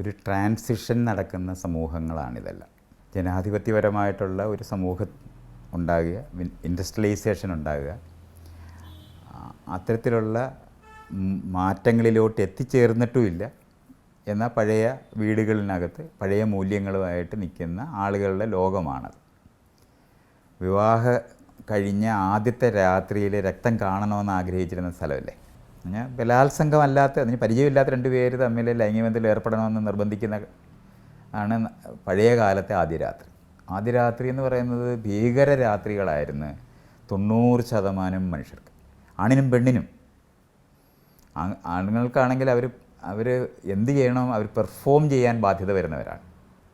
ഒരു ട്രാൻസിഷൻ നടക്കുന്ന സമൂഹങ്ങളാണിതെല്ലാം. ജനാധിപത്യപരമായിട്ടുള്ള ഒരു സമൂഹം ഉണ്ടാകുക ഇൻഡസ്ട്രിയലൈസേഷൻ ഉണ്ടാകുക അത്തരത്തിലുള്ള മാറ്റങ്ങളിലോട്ട് എത്തിച്ചേർന്നിട്ടുമില്ല. എന്നാൽ പഴയ വീടുകളിനകത്ത് പഴയ മൂല്യങ്ങളുമായിട്ട് നിൽക്കുന്ന ആളുകളുടെ ലോകമാണത്. വിവാഹ കഴിഞ്ഞ ആദ്യത്തെ രാത്രിയിൽ രക്തം കാണണമെന്ന് ആഗ്രഹിച്ചിരുന്ന സ്ഥലമല്ലേ? ഞാൻ ബലാത്സംഗമല്ലാത്ത അതിന് പരിചയമില്ലാത്ത രണ്ട് പേര് തമ്മിൽ ലൈംഗികബന്ധത്തിൽ ഏർപ്പെടണമെന്ന് നിർബന്ധിക്കുന്ന ആണ് പഴയ കാലത്തെ ആദ്യ രാത്രി. ആദ്യ രാത്രി എന്ന് പറയുന്നത് ഭീകര രാത്രികളായിരുന്നു തൊണ്ണൂറ് ശതമാനം മനുഷ്യർക്ക്. ആണിനും പെണ്ണിനും. ആണുങ്ങൾക്കാണെങ്കിൽ അവർ അവർ എന്ത് ചെയ്യണം അവർ പെർഫോം ചെയ്യാൻ ബാധ്യത വരുന്നവരാണ്.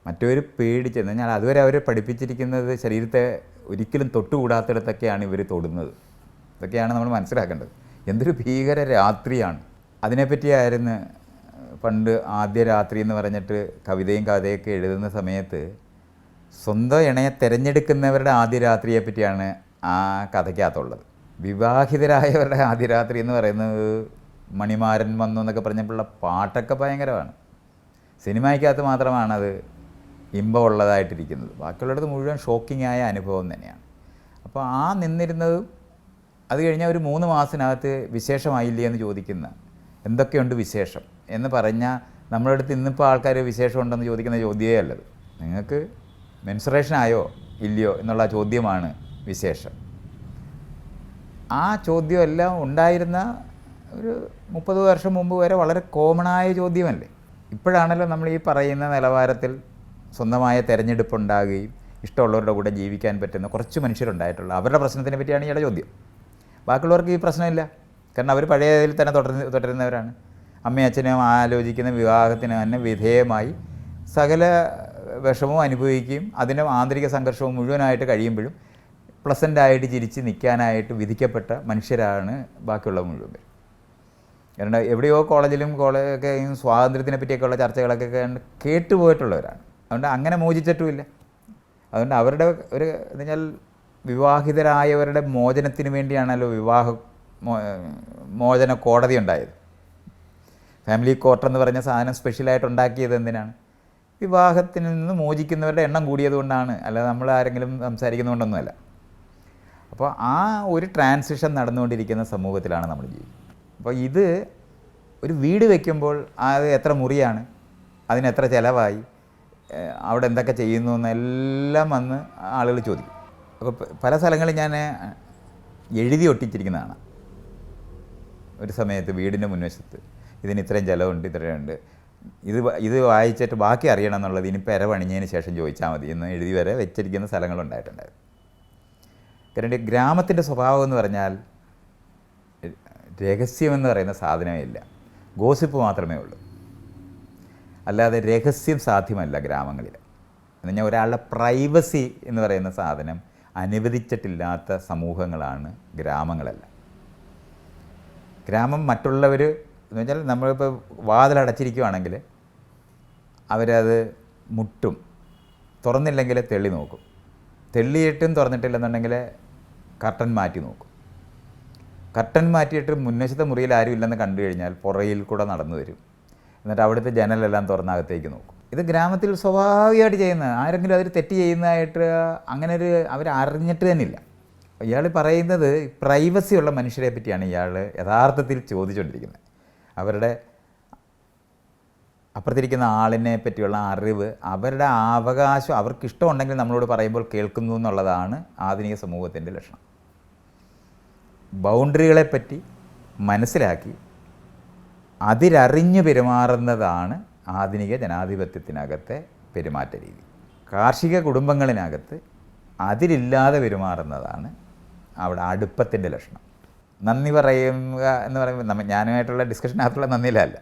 മറ്റവർ പേടിച്ച് എന്ന് അതുവരെ അവർ പഠിപ്പിച്ചിരിക്കുന്നത് ശരീരത്തെ ഒരിക്കലും തൊട്ടുകൂടാത്തിടത്തൊക്കെയാണ് ഇവർ തൊടുന്നത്. ഇതൊക്കെയാണ് നമ്മൾ മനസ്സിലാക്കേണ്ടത്. എന്തൊരു ഭീകര രാത്രിയാണ്. അതിനെപ്പറ്റിയായിരുന്നു പണ്ട് ആദ്യ രാത്രി എന്ന് പറഞ്ഞിട്ട് കവിതയും കഥയൊക്കെ എഴുതുന്ന സമയത്ത് സ്വന്തം ഇണയെ തിരഞ്ഞെടുക്കുന്നവരുടെ ആദ്യ രാത്രിയെ പറ്റിയാണ് ആ കഥയ്ക്കകത്തുള്ളത്. വിവാഹിതരായവരുടെ ആദ്യ രാത്രി എന്ന് പറയുന്നത് മണിമാരൻ വന്നു എന്നൊക്കെ പറഞ്ഞപ്പോഴുള്ള പാട്ടൊക്കെ ഭയങ്കരമാണ്. സിനിമയ്ക്കകത്ത് മാത്രമാണത് ഇമ്പമുള്ളതായിട്ടിരിക്കുന്നത് ബാക്കിയുള്ളിടത്ത് മുഴുവൻ ഷോക്കിംഗ് ആയ അനുഭവം തന്നെയാണ്. അപ്പോൾ ആ നിന്നിരുന്നതും അത് കഴിഞ്ഞാൽ ഒരു മൂന്ന് മാസത്തിനകത്ത് വിശേഷമായില്ലേ എന്ന് ചോദിക്കുന്ന എന്തൊക്കെയുണ്ട് വിശേഷം? എന്ന് പറഞ്ഞാൽ നമ്മുടെ അടുത്ത് ഇന്നിപ്പോൾ ആൾക്കാർ വിശേഷമുണ്ടെന്ന് ചോദിക്കുന്ന ചോദ്യമേ അല്ലത്. നിങ്ങൾക്ക് മെൻസുറേഷൻ ആയോ ഇല്ലയോ എന്നുള്ള ചോദ്യമാണ് വിശേഷം. ആ ചോദ്യമെല്ലാം ഉണ്ടായിരുന്ന ഒരു മുപ്പത് വർഷം മുമ്പ് വരെ വളരെ കോമണായ ചോദ്യമല്ലേ. ഇപ്പോഴാണല്ലോ നമ്മൾ ഈ പറയുന്ന നിലവാരത്തിൽ സ്വന്തമായ തിരഞ്ഞെടുപ്പ് ഉണ്ടാകുകയും ഇഷ്ടമുള്ളവരുടെ കൂടെ ജീവിക്കാൻ പറ്റുന്ന കുറച്ച് മനുഷ്യരുണ്ടായിട്ടുള്ള. അവരുടെ പ്രശ്നത്തിനെ പറ്റിയാണ് ഇയാളുടെ ചോദ്യം. ബാക്കിയുള്ളവർക്ക് ഈ പ്രശ്നമില്ല. കാരണം അവർ പഴയ പഴയതിൽ തന്നെ തുടരുന്ന തുടരുന്നവരാണ്. അമ്മയും അച്ഛനും ആലോചിക്കുന്ന വിവാഹത്തിന് തന്നെ വിധേയമായി സകല വിഷമവും അനുഭവിക്കുകയും അതിന്റെ ആന്തരിക സംഘർഷവും മുഴുവനായിട്ട് കഴിയുമ്പോഴും പ്ലസന്റായിട്ട് ചിരിച്ച് നിൽക്കാനായിട്ട് വിധിക്കപ്പെട്ട മനുഷ്യരാണ് ബാക്കിയുള്ള മുഴുവൻ കാരണം എവിടെയോ കോളേജിലും കോളേജൊക്കെ സ്വാതന്ത്ര്യത്തിനെ പറ്റിയൊക്കെയുള്ള ചർച്ചകളൊക്കെ കേട്ടുപോയിട്ടുള്ളവരാണ്. അതുകൊണ്ട് അങ്ങനെ മോചിച്ചിട്ടുമില്ല. അതുകൊണ്ട് അവരുടെ ഒരു എന്ന് വിവാഹിതരായവരുടെ മോചനത്തിന് വേണ്ടിയാണല്ലോ വിവാഹ മോചന കോടതി ഉണ്ടായത്. ഫാമിലി കോർട്ട് എന്ന് പറഞ്ഞ സാധനം സ്പെഷ്യലായിട്ട് ഉണ്ടാക്കിയത് എന്തിനാണ്? വിവാഹത്തിൽ നിന്ന് മോചിക്കുന്നവരുടെ എണ്ണം കൂടിയതുകൊണ്ടാണ് അല്ലാതെ നമ്മൾ ആരെങ്കിലും സംസാരിക്കുന്നതുകൊണ്ടൊന്നുമല്ല. അപ്പോൾ ആ ഒരു ട്രാൻസിഷൻ നടന്നുകൊണ്ടിരിക്കുന്ന സമൂഹത്തിലാണ് നമ്മൾ ജീവിക്കുന്നത്. അപ്പോൾ ഇത് ഒരു വീട് വയ്ക്കുമ്പോൾ അത് എത്ര മുറിയാണ്? അതിന് എത്ര ചിലവായി? അവിടെ എന്തൊക്കെ ചെയ്യുന്നു എന്നെല്ലാം വന്ന് ആളുകൾ ചോദിക്കും. അപ്പോൾ പല സ്ഥലങ്ങളിൽ ഞാൻ എഴുതി ഒട്ടിച്ചിരിക്കുന്നതാണ്. ഒരു സമയത്ത് വീടിന്റെ മുൻവശത്ത്. ഇതിന് ഇത്രയും ചിലവുണ്ട് ഇത്രയുണ്ട് ഇത് ഇത് വായിച്ചിട്ട് ബാക്കി അറിയണം എന്നുള്ളത് ഇനി പെര പണിഞ്ഞതിന് ശേഷം ചോദിച്ചാൽ മതി. എന്ന് എഴുതി വരെ വെച്ചിരിക്കുന്ന സ്ഥലങ്ങളുണ്ടായിട്ടുണ്ടായിരുന്നു കാരണം ഗ്രാമത്തിന്റെ സ്വഭാവം എന്ന് പറഞ്ഞാൽ രഹസ്യമെന്ന് പറയുന്ന സാധനമേ ഇല്ല. ഗോസിപ്പ് മാത്രമേ ഉള്ളൂ. അല്ലാതെ രഹസ്യം സാധ്യമല്ല ഗ്രാമങ്ങളിൽ. എന്ന് പറഞ്ഞാൽ ഒരാളുടെ പ്രൈവസി എന്ന് പറയുന്ന സാധനം അനുവദിച്ചിട്ടില്ലാത്ത സമൂഹങ്ങളാണ് ഗ്രാമങ്ങളെല്ലാം. ഗ്രാമം മറ്റുള്ളവർ എന്ന് വെച്ചാൽ നമ്മളിപ്പോൾ വാതിലടച്ചിരിക്കുവാണെങ്കിൽ അവരത് മുട്ടും തുറന്നില്ലെങ്കിൽ തെള്ളി നോക്കും. തെള്ളിയിട്ടും തുറന്നിട്ടില്ലെന്നുണ്ടെങ്കിൽ കർട്ടൻ മാറ്റി നോക്കും. കർട്ടൻ മാറ്റിയിട്ട് മുൻവശത്തെ മുറിയിൽ ആരും ഇല്ലെന്ന് കണ്ടു കഴിഞ്ഞാൽ പുറയിൽ കൂടെ നടന്നു വരും. എന്നിട്ട് അവിടുത്തെ ജനലെല്ലാം തുറന്നകത്തേക്ക് നോക്കും. ഇത് ഗ്രാമത്തിൽ സ്വാഭാവികമായിട്ട് ചെയ്യുന്നത്. ആരെങ്കിലും അതിൽ തെറ്റ് ചെയ്യുന്നതായിട്ട് അങ്ങനെ ഒരു അവർ അറിഞ്ഞിട്ട് ഇല്ല ഇയാൾ പറയുന്നത് പ്രൈവസി ഉള്ള മനുഷ്യരെ പറ്റിയാണ് ഇയാൾ യഥാർത്ഥത്തിൽ ചോദിച്ചുകൊണ്ടിരിക്കുന്നത് അവരുടെ അപ്പുറത്തിരിക്കുന്ന ആളിനെ പറ്റിയുള്ള അറിവ് അവരുടെ അവകാശം അവർക്ക് ഇഷ്ടമുണ്ടെങ്കിൽ നമ്മളോട് പറയുമ്പോൾ കേൾക്കുന്നു എന്നുള്ളതാണ് ആധുനിക സമൂഹത്തിന്റെ ലക്ഷണം. ബൗണ്ടറികളെപ്പറ്റി മനസ്സിലാക്കി അതിരറിഞ്ഞു പെരുമാറുന്നതാണ് ആധുനിക ജനാധിപത്യത്തിനകത്തെ പെരുമാറ്റ രീതി കാർഷിക കുടുംബങ്ങളിനകത്ത് അതിരില്ലാതെ പെരുമാറുന്നതാണ് അവിടെ അടുപ്പത്തിന്റെ ലക്ഷണം. നന്ദി പറയുക എന്ന് പറയുമ്പോൾ നമ്മ ഞാനുമായിട്ടുള്ള ഡിസ്കഷനകത്തുള്ള നന്ദിയിലല്ല.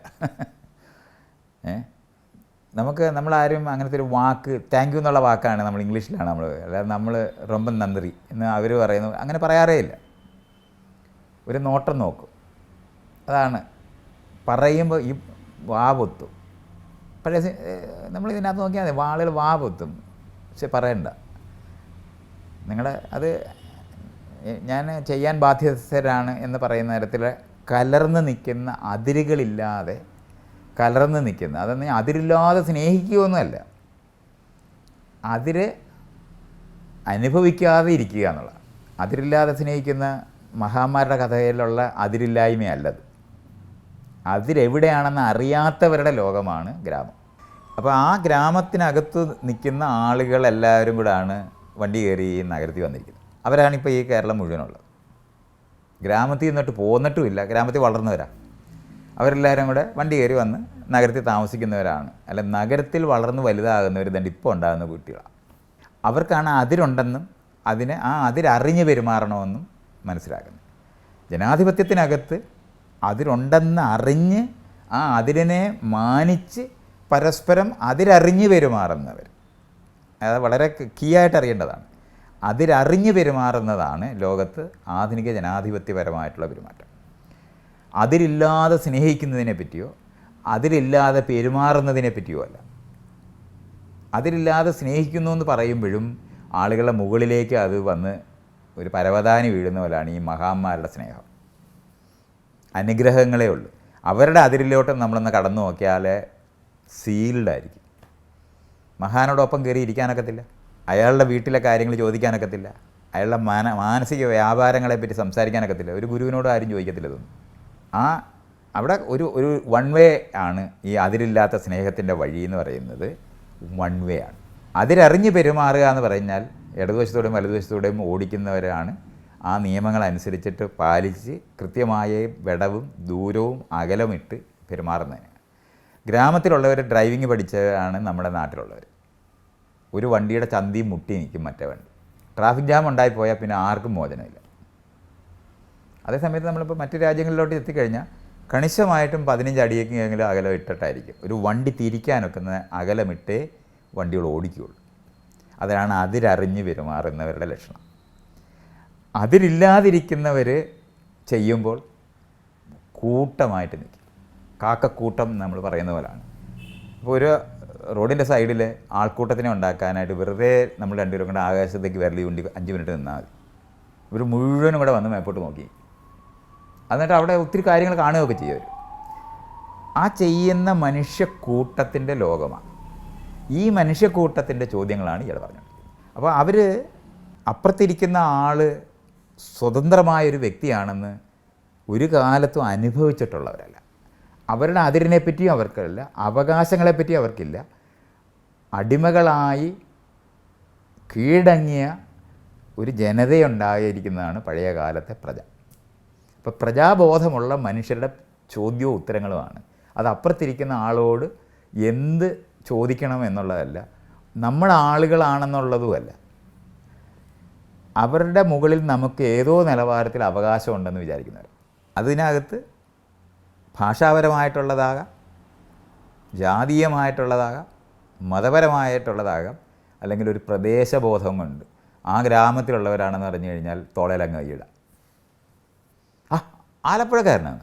നമുക്ക് നമ്മളാരും അങ്ങനത്തെ ഒരു വാക്ക് താങ്ക് യു എന്നുള്ള വാക്കാണ് നമ്മൾ ഇംഗ്ലീഷിലാണ് നമ്മൾ അല്ലാതെ നമ്മൾ റൊമ്പൻ നന്ദി എന്ന് അവർ പറയുന്നു. അങ്ങനെ പറയാറേ ഇല്ല. ഒരു നോട്ടം നോക്കും. അതാണ് പറയുമ്പോൾ ഈ വാ പൊത്തും. പഴയ നമ്മൾ ഇതിനകത്ത് നോക്കിയാൽ മതി. വാളുകൾ വാ പൊത്തും പക്ഷെ പറയണ്ട. നിങ്ങൾ അത് ഞാൻ ചെയ്യാൻ ബാധ്യസ്ഥരാണ് എന്ന് പറയുന്ന തരത്തിൽ കലർന്ന് നിൽക്കുന്ന അതിരുകളില്ലാതെ കലർന്ന് നിൽക്കുന്ന അതെന്ന് അതിരില്ലാതെ സ്നേഹിക്കുകയൊന്നുമല്ല. അതിര് അനുഭവിക്കാതെ ഇരിക്കുക എന്നുള്ളത് അതിരില്ലാതെ സ്നേഹിക്കുന്ന മഹാന്മാരുടെ കഥയിലുള്ള അതിരില്ലായ്മയല്ലത്. അതിരെവിടെയാണെന്ന് അറിയാത്തവരുടെ ലോകമാണ് ഗ്രാമം. അപ്പോൾ ആ ഗ്രാമത്തിനകത്ത് നിൽക്കുന്ന ആളുകളെല്ലാവരും കൂടാണ് വണ്ടി കയറി നഗരത്തിൽ വന്നിരിക്കുന്നത്. അവരാണിപ്പോൾ ഈ കേരളം മുഴുവനുള്ളത്. ഗ്രാമത്തിൽ നിന്നിട്ട് പോന്നിട്ടുമില്ല ഗ്രാമത്തിൽ വളർന്നവരാണ് അവരെല്ലാവരും കൂടെ വണ്ടി കയറി വന്ന് നഗരത്തിൽ താമസിക്കുന്നവരാണ്. അല്ല നഗരത്തിൽ വളർന്ന് വലുതാകുന്നവർ തന്നെ ഇപ്പോൾ ഉണ്ടാകുന്ന കുട്ടികളാണ് അവർക്കാണ് അതിരുണ്ടെന്നും അതിനെ ആ അതിരറിഞ്ഞ് പെരുമാറണമെന്നും മനസ്സിലാക്കുന്നത്. ജനാധിപത്യത്തിനകത്ത് അതിരുണ്ടെന്ന് അറിഞ്ഞ് ആ അതിരിനെ മാനിച്ച് പരസ്പരം അതിരറിഞ്ഞ് പെരുമാറുന്നവർ. അത് വളരെ കീ ആയിട്ട് അറിയേണ്ടതാണ്. അതിരറിഞ്ഞ് പെരുമാറുന്നതാണ് ലോകത്ത് ആധുനിക ജനാധിപത്യപരമായിട്ടുള്ള പെരുമാറ്റം. അതിരില്ലാതെ സ്നേഹിക്കുന്നതിനെ പറ്റിയോ അതിരില്ലാതെ പെരുമാറുന്നതിനെ പറ്റിയോ അല്ല. അതിരില്ലാതെ സ്നേഹിക്കുന്നു എന്ന് പറയുമ്പോഴും ആളുകളുടെ മുകളിലേക്ക് അത് വന്ന് ഒരു പരവതാനി വീഴുന്ന പോലെയാണ് ഈ മഹാന്മാരുടെ സ്നേഹം. അനുഗ്രഹങ്ങളേ ഉള്ളൂ. അവരുടെ അതിരിലോട്ട് നമ്മളൊന്ന് കടന്നു നോക്കിയാൽ സീൽഡ് ആയിരിക്കും മഹാനോടൊപ്പം കയറി ഇരിക്കാനൊക്കത്തില്ല. അയാളുടെ വീട്ടിലെ കാര്യങ്ങൾ ചോദിക്കാനൊക്കത്തില്ല. അയാളുടെ മാന മാനസിക വ്യാപാരങ്ങളെപ്പറ്റി സംസാരിക്കാനൊക്കത്തില്ല. ഒരു ഗുരുവിനോട് ആരും ചോദിക്കത്തില്ല ഇതൊന്നും. ആ അവിടെ ഒരു ഒരു വൺ വേ ആണ് ഈ അതിരില്ലാത്ത സ്നേഹത്തിന്റെ വഴി എന്ന് പറയുന്നത് വൺ വേ ആണ്. അതിരറിഞ്ഞ് പെരുമാറുക എന്ന് പറഞ്ഞാൽ ഇടതുവശത്തോടെയും വലതുവശത്തോടെയും ഓടിക്കുന്നവരാണ് ആ നിയമങ്ങൾ അനുസരിച്ചിട്ട് പാലിച്ച് കൃത്യമായ വിടവും ദൂരവും അകലമിട്ട് പെരുമാറുന്നതിന്. ഗ്രാമത്തിലുള്ളവർ ഡ്രൈവിംഗ് പഠിച്ചതാണ് നമ്മുടെ നാട്ടിലുള്ളവർ ഒരു വണ്ടിയുടെ ചന്തി മുട്ടി നിൽക്കും മറ്റേ വണ്ടി. ട്രാഫിക് ജാം ഉണ്ടായിപ്പോയാൽ പിന്നെ ആർക്കും മോചനമില്ല. അതേസമയത്ത് നമ്മളിപ്പോൾ മറ്റു രാജ്യങ്ങളിലോട്ട് എത്തിക്കഴിഞ്ഞാൽ കണിശമായിട്ടും പതിനഞ്ച് അടിയെങ്കിലും അകലം ഇട്ടിട്ടായിരിക്കും. ഒരു വണ്ടി തിരിക്കാനൊക്കുന്ന അകലമിട്ടേ വണ്ടികൾ ഓടിക്കുകയുള്ളൂ. അതാണ് അതിരറിഞ്ഞ് പെരുമാറുന്നവരുടെ ലക്ഷണം. അതിരില്ലാതിരിക്കുന്നവർ ചെയ്യുമ്പോൾ കൂട്ടമായിട്ട് നിൽക്കും. കാക്കക്കൂട്ടം നമ്മൾ പറയുന്ന പോലാണ്. അപ്പോൾ ഒരു റോഡിന്റെ സൈഡിൽ ആൾക്കൂട്ടത്തിനെ ഉണ്ടാക്കാനായിട്ട് വെറുതെ നമ്മൾ രണ്ടുപേരും കൂടെ ആകാശത്തേക്ക് വിരലി ഉണ്ടി അഞ്ച് മിനിറ്റ് നിന്നാൽ മതി. ഇവർ മുഴുവനും കൂടെ വന്ന് മേപ്പോട്ട് നോക്കി. എന്നിട്ട് അവിടെ ഒത്തിരി കാര്യങ്ങൾ കാണുകയൊക്കെ ചെയ്യും ആ ചെയ്യുന്ന മനുഷ്യക്കൂട്ടത്തിന്റെ ലോകമാണ്. ഈ മനുഷ്യക്കൂട്ടത്തിന്റെ ചോദ്യങ്ങളാണ് ഇയാൾ പറഞ്ഞത് അപ്പോൾ അവർ അപ്പുറത്തിരിക്കുന്ന ആൾ സ്വതന്ത്രമായൊരു വ്യക്തിയാണെന്ന് ഒരു കാലത്തും അനുഭവിച്ചിട്ടുള്ളവരല്ല. അവരുടെ അതിരിനെ പറ്റിയും അവർക്കല്ല അവകാശങ്ങളെപ്പറ്റി അവർക്കില്ല. അടിമകളായി കീഴടങ്ങിയ ഒരു ജനതയുണ്ടായിരിക്കുന്നതാണ് പഴയ കാലത്തെ പ്രജ. അപ്പോൾ പ്രജാബോധമുള്ള മനുഷ്യരുടെ ചോദ്യവും ഉത്തരങ്ങളുമാണ്. അത് അപ്പുറത്തിരിക്കുന്ന ആളോട് എന്ത് ചോദിക്കണം എന്നുള്ളതല്ല. നമ്മൾ ആളുകളാണെന്നുള്ളതുമല്ല. അവരുടെ മുകളിൽ നമുക്ക് ഏതോ നിലവാരത്തിൽ അവകാശമുണ്ടെന്ന് വിചാരിക്കുന്നവർ. അതിനകത്ത് ഭാഷാപരമായിട്ടുള്ളതാകാം ജാതീയമായിട്ടുള്ളതാകാം മതപരമായിട്ടുള്ളതാകാം അല്ലെങ്കിൽ ഒരു പ്രദേശബോധം കൊണ്ട് ആ ഗ്രാമത്തിലുള്ളവരാണെന്ന് പറഞ്ഞു കഴിഞ്ഞാൽ തോളയിലങ്ങ് കൈയിടാം. ആ ആലപ്പുഴക്കാരനാണ്.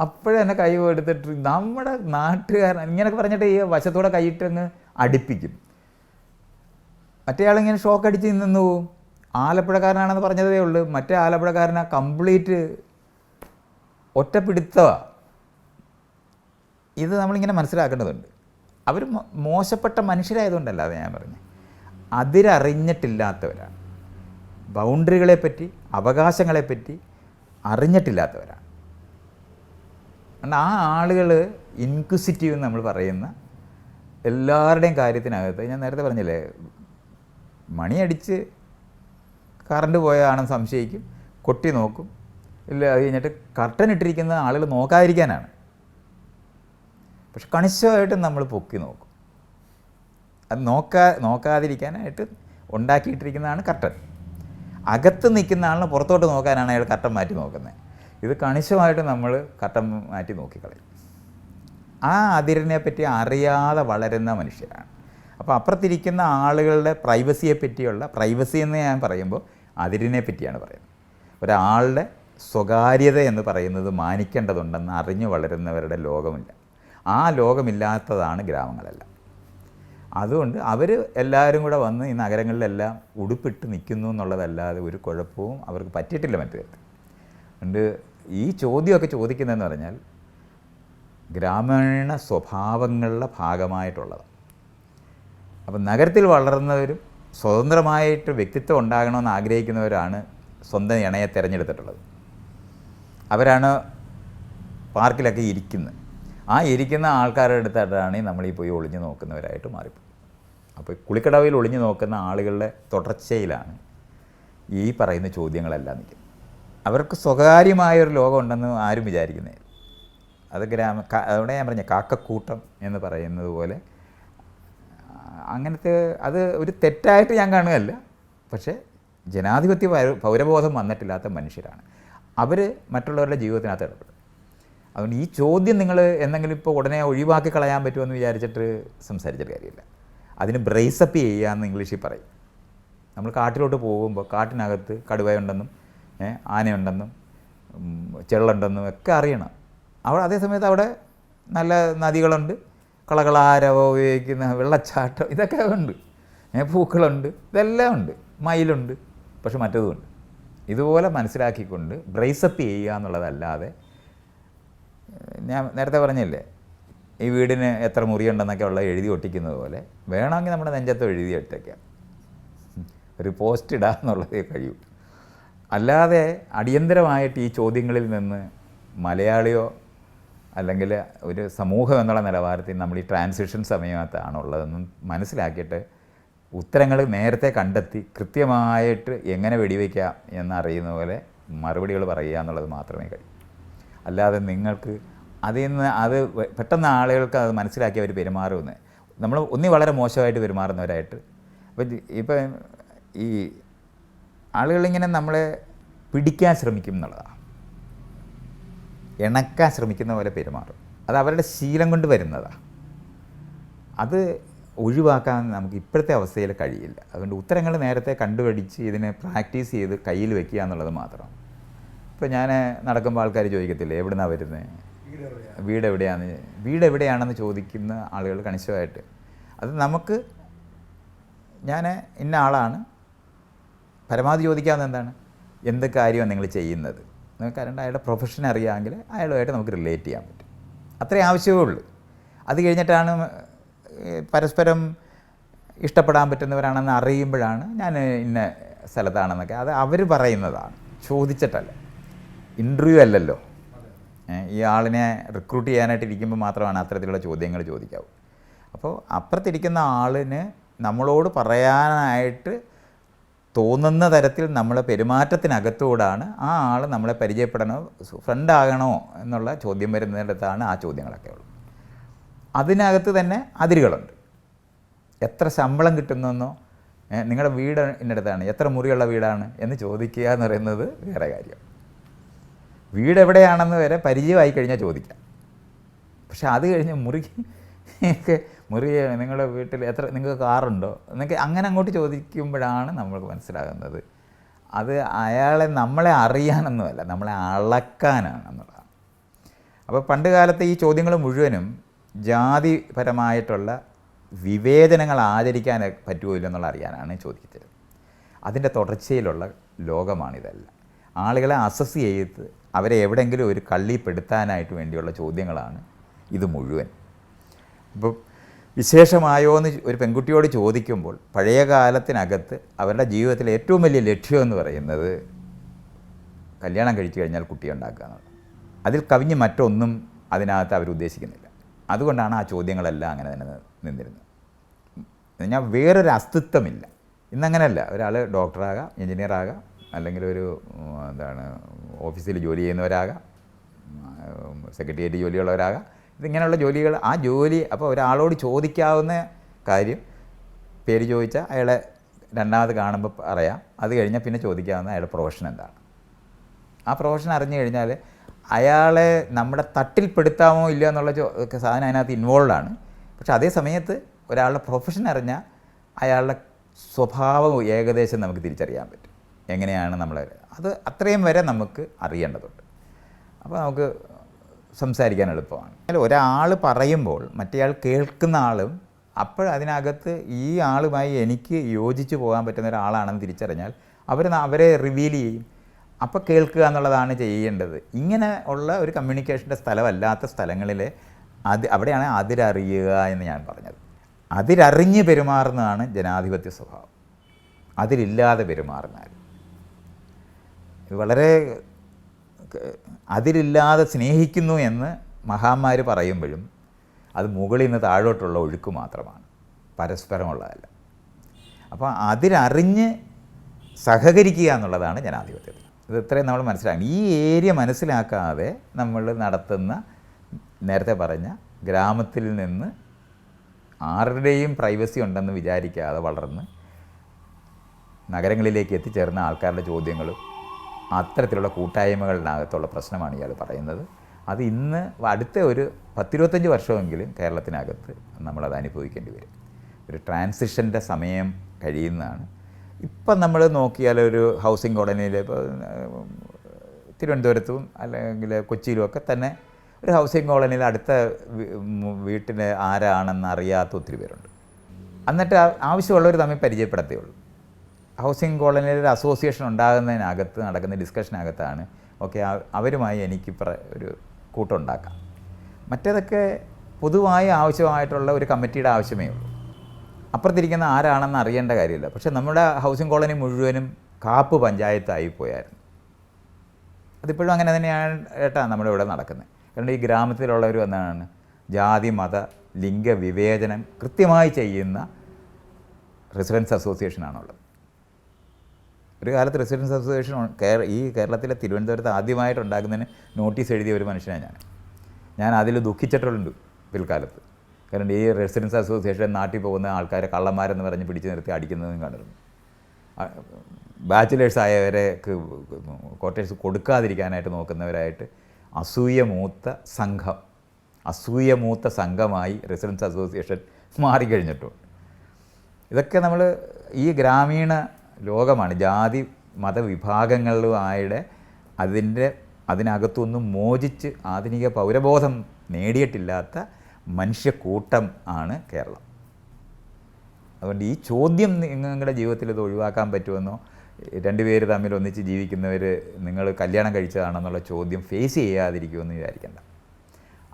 അപ്പോഴെന്നെ കൈ എടുത്തിട്ട് നമ്മുടെ നാട്ടുകാരൻ ഇങ്ങനെയൊക്കെ പറഞ്ഞിട്ട് ഈ വശത്തൂടെ കൈയിട്ടങ്ങ് അടുപ്പിക്കും. മറ്റേയാളിങ്ങനെ ഷോക്ക് അടിച്ച് നിന്ന് പോവും. ആലപ്പുഴക്കാരനാണെന്ന് പറഞ്ഞതേ ഉള്ളൂ. മറ്റേ ആലപ്പുഴക്കാരനെ കംപ്ലീറ്റ് ഒറ്റപ്പിടുത്തമാണ് ഇത് നമ്മളിങ്ങനെ മനസ്സിലാക്കേണ്ടതുണ്ട്. അവർ മോശപ്പെട്ട മനുഷ്യരായതുകൊണ്ടല്ല അത് ഞാൻ പറഞ്ഞത് അതിരറിഞ്ഞിട്ടില്ലാത്തവരാണ് ബൗണ്ടറികളെപ്പറ്റി അവകാശങ്ങളെപ്പറ്റി അറിഞ്ഞിട്ടില്ലാത്തവരാണ് കാരണം ആ ആളുകൾ ഇൻക്വിസിറ്റീവ് എന്ന് നമ്മൾ പറയുന്ന എല്ലാവരുടെയും കാര്യത്തിനകത്ത് ഞാൻ നേരത്തെ പറഞ്ഞില്ലേ മണിയടിച്ച് കറണ്ട് പോയതാണെന്ന് സംശയിക്കും കൊട്ടി നോക്കും. ഇല്ല അത് കഴിഞ്ഞിട്ട് കർട്ടൻ ഇട്ടിരിക്കുന്ന ആളുകൾ നോക്കാതിരിക്കാനാണ്. പക്ഷെ കണിശമായിട്ട് നമ്മൾ പൊക്കി നോക്കും. അത് നോക്കാ നോക്കാതിരിക്കാനായിട്ട് ഉണ്ടാക്കിയിട്ടിരിക്കുന്നതാണ് കർട്ടൻ അകത്ത് നിൽക്കുന്ന ആളിനെ പുറത്തോട്ട് നോക്കാനാണ് അയാൾ കർട്ടൻ മാറ്റി നോക്കുന്നത്. ഇത് കണിശമായിട്ട് നമ്മൾ കർട്ടൻ മാറ്റി നോക്കിക്കളയും. ആ അതിരിനെ പറ്റി അറിയാതെ വളരുന്ന മനുഷ്യരാണ്. അപ്പോൾ അപ്പുറത്തിരിക്കുന്ന ആളുകളുടെ പ്രൈവസിയെ പറ്റിയുള്ള പ്രൈവസി എന്ന് ഞാൻ പറയുമ്പോൾ അതിരിനെ പറ്റിയാണ് പറയുന്നത്. ഒരാളുടെ സ്വകാര്യത എന്ന് പറയുന്നത് മാനിക്കേണ്ടതുണ്ടെന്ന് അറിഞ്ഞു വളരുന്നവരുടെ ലോകമില്ല. ആ ലോകമില്ലാത്തതാണ് ഗ്രാമങ്ങളെല്ലാം. അതുകൊണ്ട് അവർ എല്ലാവരും കൂടെ വന്ന് ഈ നഗരങ്ങളിലെല്ലാം ഉടുപ്പിട്ട് നിൽക്കുന്നു എന്നുള്ളതല്ലാതെ ഒരു കുഴപ്പവും അവർക്ക് പറ്റിയിട്ടില്ല മറ്റു തരത്തിൽ. അതുകൊണ്ട് ഈ ചോദ്യമൊക്കെ ചോദിക്കുന്നതെന്ന് പറഞ്ഞാൽ ഗ്രാമീണ സ്വഭാവങ്ങളുടെ ഭാഗമായിട്ടുള്ളതാണ്. അപ്പം നഗരത്തിൽ വളർന്നവരും സ്വതന്ത്രമായിട്ട് വ്യക്തിത്വം ഉണ്ടാകണമെന്ന് ആഗ്രഹിക്കുന്നവരാണ് സ്വന്തം ഇണയെ തിരഞ്ഞെടുത്തിട്ടുള്ളത്. അവരാണ് പാർക്കിലൊക്കെ ഇരിക്കുന്നത് ആ ഇരിക്കുന്ന ആൾക്കാരുടെ അടുത്തായിട്ടാണ് നമ്മൾ ഈ പോയി ഒളിഞ്ഞു നോക്കുന്നവരായിട്ട് മാറിപ്പോയി. അപ്പോൾ കുളിക്കടവിൽ ഒളിഞ്ഞു നോക്കുന്ന ആളുകളുടെ തുടർച്ചയിലാണ് ഈ പറയുന്ന ചോദ്യങ്ങളെല്ലാം നിൽക്കുന്നത്. അവർക്ക് സ്വകാര്യമായൊരു ലോകമുണ്ടെന്ന് ആരും വിചാരിക്കുന്നില്ല. അത് ഗ്രാമ അവിടെ ഞാൻ പറഞ്ഞ കാക്കക്കൂട്ടം എന്ന് പറയുന്നത് പോലെ അങ്ങനത്തെ അത് ഒരു തെറ്റായിട്ട് ഞാൻ കാണുകയല്ല. പക്ഷേ ജനാധിപത്യ പൗരബോധം വന്നിട്ടില്ലാത്ത മനുഷ്യരാണ്. അവർ മറ്റുള്ളവരുടെ ജീവിതത്തിനകത്ത് ഇടപെടും. അതുകൊണ്ട് ഈ ചോദ്യം നിങ്ങൾ എന്തെങ്കിലും ഇപ്പോൾ ഉടനെ ഒഴിവാക്കി കളയാൻ പറ്റുമെന്ന് വിചാരിച്ചിട്ട് സംസാരിച്ചിട്ട് കാര്യമില്ല. അതിന് ബ്രേസപ്പ് ചെയ്യാമെന്ന് ഇംഗ്ലീഷിൽ പറയും. നമ്മൾ കാട്ടിലോട്ട് പോകുമ്പോൾ കാട്ടിനകത്ത് കടുവയുണ്ടെന്നും ആനയുണ്ടെന്നും ചെള്ളുണ്ടെന്നും ഒക്കെ അറിയണം. അവിടെ അതേ സമയത്ത് അവിടെ നല്ല നദികളുണ്ട്. കളകളാരവ ഉപയോഗിക്കുന്ന വെള്ളച്ചാട്ടം ഇതൊക്കെ ഉണ്ട്. പൂക്കളുണ്ട് ഇതെല്ലാം ഉണ്ട്. മയിലുണ്ട് പക്ഷെ മറ്റതുമുണ്ട്. ഇതുപോലെ മനസ്സിലാക്കിക്കൊണ്ട് ബ്രേസപ്പ് ചെയ്യുക എന്നുള്ളതല്ലാതെ ഞാൻ നേരത്തെ പറഞ്ഞില്ലേ ഈ വീടിന് എത്ര മുറിയുണ്ടെന്നൊക്കെ ഉള്ള എഴുതി ഒട്ടിക്കുന്നത് പോലെ വേണമെങ്കിൽ നമ്മുടെ നെഞ്ചത്ത് എഴുതി ഇട്ടേക്കാം ഒരു പോസ്റ്റ് ഇടുക എന്നുള്ളതേ കഴിയൂ. അല്ലാതെ അടിയന്തരമായിട്ട് ഈ ചോദ്യങ്ങളിൽ നിന്ന് മലയാളിയോ അല്ലെങ്കിൽ ഒരു സമൂഹം എന്നുള്ള നിലവാരത്തിൽ നമ്മൾ ഈ ട്രാൻസിഷൻ സമയത്താണുള്ളതെന്നും മനസ്സിലാക്കിയിട്ട് ഉത്തരങ്ങൾ നേരത്തെ കണ്ടെത്തി കൃത്യമായിട്ട് എങ്ങനെ വെടിവെക്കാം എന്നറിയുന്ന പോലെ മറുപടികൾ പറയുക എന്നുള്ളത് മാത്രമേ കഴിയൂ. അല്ലാതെ നിങ്ങൾക്ക് അതിൽ നിന്ന് അത് പെട്ടെന്ന് ആളുകൾക്ക് അത് മനസ്സിലാക്കി അവർ പെരുമാറുമെന്ന്. നമ്മൾ ഒന്നി വളരെ മോശമായിട്ട് പെരുമാറുന്നവരായിട്ട്. അപ്പം ഇപ്പം ഈ ആളുകളിങ്ങനെ നമ്മളെ പിടിക്കാൻ ശ്രമിക്കും എന്നുള്ളതാണ്. ഇണക്കാൻ ശ്രമിക്കുന്ന പോലെ പെരുമാറും. അത് അവരുടെ ശീലം കൊണ്ട് വരുന്നതാണ് അത് ഒഴിവാക്കാൻ നമുക്ക് ഇപ്പോഴത്തെ അവസ്ഥയിൽ കഴിയില്ല. അതുകൊണ്ട് ഉത്തരങ്ങൾ നേരത്തെ കണ്ടുപിടിച്ച് ഇതിനെ പ്രാക്ടീസ് ചെയ്ത് കയ്യിൽ വെക്കുക എന്നുള്ളത് മാത്രം. ഇപ്പോൾ ഞാൻ നടക്കുമ്പോൾ ആൾക്കാർ ചോദിക്കത്തില്ലേ എവിടുന്നാണ് വരുന്നത് വീട് എവിടെയാണ് വീട് എവിടെയാണെന്ന് ചോദിക്കുന്ന ആളുകൾ കണിശമായിട്ട്. അത് നമുക്ക് ഞാൻ ഇന്ന ആളാണ്. പരമാവധി ചോദിക്കാവുന്ന എന്താണ്? എന്ത് കാര്യമാണ് നിങ്ങൾ ചെയ്യുന്നത്? കാരണം അയാളുടെ പ്രൊഫഷൻ അറിയാമെങ്കിൽ അയാളുമായിട്ട് നമുക്ക് റിലേറ്റ് ചെയ്യാൻ പറ്റും. അത്രേ ആവശ്യമേ ഉള്ളൂ. അത് കഴിഞ്ഞിട്ടാണ് പരസ്പരം ഇഷ്ടപ്പെടാൻ പറ്റുന്നവരാണെന്ന് അറിയുമ്പോഴാണ് ഞാൻ ഇന്ന സ്ഥലത്താണെന്നൊക്കെ. അത് അവർ പറയുന്നതാണ്. ചോദിച്ചിട്ടല്ല. ഇന്റർവ്യൂ അല്ലല്ലോ. ഈ ആളിനെ റിക്രൂട്ട് ചെയ്യാനായിട്ട് ഇരിക്കുമ്പോൾ മാത്രമാണ് അത്തരത്തിലുള്ള ചോദ്യങ്ങൾ ചോദിക്കാവൂ. അപ്പോൾ അപ്പുറത്തിരിക്കുന്ന ആളിന് നമ്മളോട് പറയാനായിട്ട് തോന്നുന്ന തരത്തിൽ നമ്മളെ പെരുമാറ്റത്തിനകത്തൂടാണ് ആ ആൾ നമ്മളെ പരിചയപ്പെടണോ ഫ്രണ്ട് ആകണോ എന്നുള്ള ചോദ്യം വരുന്നിടത്താണ് ആ ചോദ്യങ്ങളൊക്കെ ഉള്ളത് അതിനകത്ത് തന്നെ അതിരുകളുണ്ട്. എത്ര ശമ്പളം കിട്ടുന്നെന്നോ നിങ്ങളുടെ വീട് ഇന്നടത്താണ് എത്ര മുറിയുള്ള വീടാണ് എന്ന് ചോദിക്കുക എന്ന് പറയുന്നത് വേറെ കാര്യം. വീട് എവിടെയാണെന്ന് വരെ പരിചയമായി കഴിഞ്ഞാൽ ചോദിക്കാം. പക്ഷെ അത് കഴിഞ്ഞ് മുറി ഒക്കെ മുറി നിങ്ങളുടെ വീട്ടിൽ എത്ര നിങ്ങൾക്ക് കാറുണ്ടോ? എന്നൊക്കെ അങ്ങനെ അങ്ങോട്ട് ചോദിക്കുമ്പോഴാണ് നമ്മൾക്ക് മനസ്സിലാകുന്നത്. അത് അയാളെ നമ്മളെ അറിയാനൊന്നുമല്ല നമ്മളെ അളക്കാനാണ് എന്നുള്ളതാണ് അപ്പോൾ പണ്ട് കാലത്തെ ഈ ചോദ്യങ്ങൾ മുഴുവനും ജാതിപരമായിട്ടുള്ള വിവേചനങ്ങൾ ആചരിക്കാൻ പറ്റുമോ ഇല്ലെന്നുള്ള അറിയാനാണ് ചോദിക്കുന്നത്. അതിന്റെ തുടർച്ചയിലുള്ള ലോകമാണിതല്ല. ആളുകളെ അസസ് ചെയ്ത് അവരെ എവിടെയെങ്കിലും ഒരു കള്ളിപ്പെടുത്താനായിട്ട് വേണ്ടിയുള്ള ചോദ്യങ്ങളാണ് ഇത് മുഴുവൻ. ഇപ്പോൾ വിശേഷമായോ എന്ന് ഒരു പെൺകുട്ടിയോട് ചോദിക്കുമ്പോൾ പഴയ കാലത്തിനകത്ത് അവരുടെ ജീവിതത്തിലെ ഏറ്റവും വലിയ ലക്ഷ്യം എന്ന് പറയുന്നത് കല്യാണം കഴിച്ചു കഴിഞ്ഞാൽ കുട്ടി ഉണ്ടാക്കുക എന്നുള്ളത്. അതിൽ കവിഞ്ഞ് മറ്റൊന്നും അതിനകത്ത് അവരുദ്ദേശിക്കുന്നില്ല അതുകൊണ്ടാണ് ആ ചോദ്യങ്ങളെല്ലാം അങ്ങനെ തന്നെ നിന്നിരുന്നത്. ഞാൻ വേറൊരു അസ്തിത്വമില്ല. ഇന്നങ്ങനെയല്ല ഒരാൾ ഡോക്ടറാകാം എഞ്ചിനീയറാകാം അല്ലെങ്കിൽ ഒരു എന്താണ് ഓഫീസിൽ ജോലി ചെയ്യുന്നവരാകാം സെക്രട്ടേറിയറ്റ് ജോലിയുള്ളവരാകാം. ഇതിങ്ങനെയുള്ള ജോലികൾ ആ ജോലി അപ്പോൾ ഒരാളോട് ചോദിക്കാവുന്ന കാര്യം പേര് ചോദിച്ചാൽ അയാളെ രണ്ടാമത് കാണുമ്പോൾ പറയാം. അത് കഴിഞ്ഞാൽ പിന്നെ ചോദിക്കാവുന്ന അയാളുടെ പ്രൊഫഷൻ എന്താണ്. ആ പ്രൊഫഷൻ അറിഞ്ഞു കഴിഞ്ഞാൽ അയാളെ നമ്മുടെ തട്ടിൽപ്പെടുത്താമോ ഇല്ല എന്നുള്ള സാധനം അതിനകത്ത് ഇൻവോൾവ് ആണ്. പക്ഷെ അതേ സമയത്ത് ഒരാളുടെ പ്രൊഫഷൻ അറിഞ്ഞാൽ അയാളുടെ സ്വഭാവം ഏകദേശം നമുക്ക് തിരിച്ചറിയാൻ പറ്റും. എങ്ങനെയാണ് നമ്മൾ അത് അത്രയും വരെ നമുക്ക് അറിയേണ്ടതുണ്ട്. അപ്പോൾ നമുക്ക് സംസാരിക്കാൻ എളുപ്പമാണ്. അല്ല ഒരാൾ പറയുമ്പോൾ മറ്റേയാൾ കേൾക്കുന്ന ആളും അപ്പോൾ അതിനകത്ത് ഈ ആളുമായി എനിക്ക് യോജിച്ച് പോകാൻ പറ്റുന്ന ഒരാളാണെന്ന് തിരിച്ചറിഞ്ഞാൽ അവർ അവരെ റിവീൽ ചെയ്യും. അപ്പോൾ കേൾക്കുക എന്നുള്ളതാണ് ചെയ്യേണ്ടത്. ഇങ്ങനെ ഉള്ള ഒരു കമ്മ്യൂണിക്കേഷന്റെ സ്ഥലമല്ലാത്ത സ്ഥലങ്ങളിൽ അത് അവിടെയാണ് അതിരറിയുക എന്ന് ഞാൻ പറഞ്ഞത്. അതിരറിഞ്ഞ് പെരുമാറുന്നതാണ് ജനാധിപത്യ സ്വഭാവം. അതിലില്ലാതെ പെരുമാറുന്നാൽ വളരെ അതിരില്ലാതെ സ്നേഹിക്കുന്നു എന്ന് മഹാന്മാർ പറയുമ്പോഴും അത് മുകളിൽ നിന്ന് താഴോട്ടുള്ള ഒഴുക്ക് മാത്രമാണ്. പരസ്പരമുള്ളതല്ല. അപ്പോൾ അതിരറിഞ്ഞ് സഹകരിക്കുക എന്നുള്ളതാണ് ജനാധിപത്യത്തിൽ. ഇത് ഇത്രയും നമ്മൾ മനസ്സിലാക്കണം. ഈ ഏരിയ മനസ്സിലാക്കാതെ നമ്മൾ നടത്തുന്ന നേരത്തെ പറഞ്ഞ ഗ്രാമത്തിൽ നിന്ന് ആരുടെയും പ്രൈവസി ഉണ്ടെന്ന് വിചാരിക്കാതെ വളർന്ന് നഗരങ്ങളിലേക്ക് എത്തിച്ചേർന്ന ആൾക്കാരുടെ ചോദ്യങ്ങളും അത്തരത്തിലുള്ള കൂട്ടായ്മകളിനകത്തുള്ള പ്രശ്നമാണ് ഇയാൾ പറയുന്നത്. അത് ഇന്ന് അടുത്ത ഒരു പത്തിരുപത്തഞ്ച് വർഷമെങ്കിലും കേരളത്തിനകത്ത് നമ്മളത് അനുഭവിക്കേണ്ടി വരും. ഒരു ട്രാൻസിഷന്റെ സമയം കഴിയുന്നതാണ്. ഇപ്പം നമ്മൾ നോക്കിയാൽ ഒരു ഹൗസിംഗ് കോളനിയിൽ ഇപ്പോൾ തിരുവനന്തപുരത്തും അല്ലെങ്കിൽ കൊച്ചിയിലും ഒക്കെ തന്നെ ഒരു ഹൗസിംഗ് കോളനിയിൽ അടുത്ത വീട്ടിൽ ആരാണെന്ന് അറിയാത്ത ഒത്തിരി പേരുണ്ട്. എന്നിട്ട് ആവശ്യമുള്ളവർ തമ്മിൽ പരിചയപ്പെടത്തേ ഉള്ളൂ. ഹൗസിംഗ് കോളനിയിൽ ഒരു അസോസിയേഷൻ ഉണ്ടാകുന്നതിനകത്ത് നടക്കുന്ന ഡിസ്കഷനകത്താണ് ഓക്കെ അവരുമായി എനിക്ക് ഒരു കൂട്ടുണ്ടാക്കാം. മറ്റേതൊക്കെ പൊതുവായി ആവശ്യമായിട്ടുള്ള ഒരു കമ്മിറ്റിയുടെ ആവശ്യമേ ഉള്ളൂ. അപ്പുറത്തിരിക്കുന്ന ആരാണെന്ന് അറിയേണ്ട കാര്യമില്ല. പക്ഷേ നമ്മുടെ ഹൗസിംഗ് കോളനി മുഴുവനും കാപ്പ് പഞ്ചായത്തായി പോയായിരുന്നു. അതിപ്പോഴും അങ്ങനെ തന്നെയാണ് ഏട്ടാ നമ്മുടെ ഇവിടെ നടക്കുന്നത്. കാരണം ഈ ഗ്രാമത്തിലുള്ളവർ എന്താണ് ജാതി മത ലിംഗ വിവേചനം കൃത്യമായി ചെയ്യുന്ന റെസിഡൻസ് അസോസിയേഷനാണുള്ളത്. ഒരു കാലത്ത് റെസിഡൻസ് അസോസിയേഷൻ ഈ കേരളത്തിലെ തിരുവനന്തപുരത്ത് ആദ്യമായിട്ടുണ്ടാക്കുന്നതിന് നോട്ടീസ് എഴുതിയ ഒരു മനുഷ്യനാണ് ഞാൻ. ഞാൻ അതിൽ ദുഃഖിച്ചിട്ടുണ്ട് പിൽക്കാലത്ത്. കാരണം ഈ റെസിഡൻസ് അസോസിയേഷൻ നാട്ടിൽ പോകുന്ന ആൾക്കാരെ കള്ളന്മാരെന്ന് പറഞ്ഞ് പിടിച്ചു നിർത്തി അടിക്കുന്നതും കണ്ടിരുന്നു ബാച്ചിലേഴ്സ് ആയവരെ ക്വാർട്ടേഴ്സ് കൊടുക്കാതിരിക്കാനായിട്ട് നോക്കുന്നവരായിട്ട് അസൂയ മൂത്ത സംഘം അസൂയ മൂത്ത സംഘമായി റെസിഡൻസ് അസോസിയേഷൻ മാറിക്കഴിഞ്ഞിട്ടുണ്ട്. ഇതൊക്കെ നമ്മൾ ഈ ഗ്രാമീണ ലോകമാണ്. ജാതി മതവിഭാഗങ്ങളുമായുടെ അതിന്റെ അതിനകത്തുനിന്നും മോചിച്ച് ആധുനിക പൗരബോധം നേടിയിട്ടില്ലാത്ത മനുഷ്യക്കൂട്ടം ആണ് കേരളം. അതുകൊണ്ട് ഈ ചോദ്യം നിങ്ങളുടെ ജീവിതത്തിൽ ഇത് ഒഴിവാക്കാൻ പറ്റുമെന്നോ? രണ്ടുപേര് തമ്മിൽ ഒന്നിച്ച് ജീവിക്കുന്നവർ നിങ്ങൾ കല്യാണം കഴിച്ചതാണെന്നുള്ള ചോദ്യം ഫേസ് ചെയ്യാതിരിക്കുമെന്ന് വിചാരിക്കേണ്ട.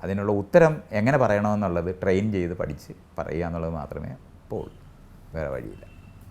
അതിനുള്ള ഉത്തരം എങ്ങനെ പറയണമെന്നുള്ളത് ട്രെയിൻ ചെയ്ത് പഠിച്ച് പറയുക എന്നുള്ളത് മാത്രമേ ഇപ്പോൾ വേറെ വഴിയില്ല.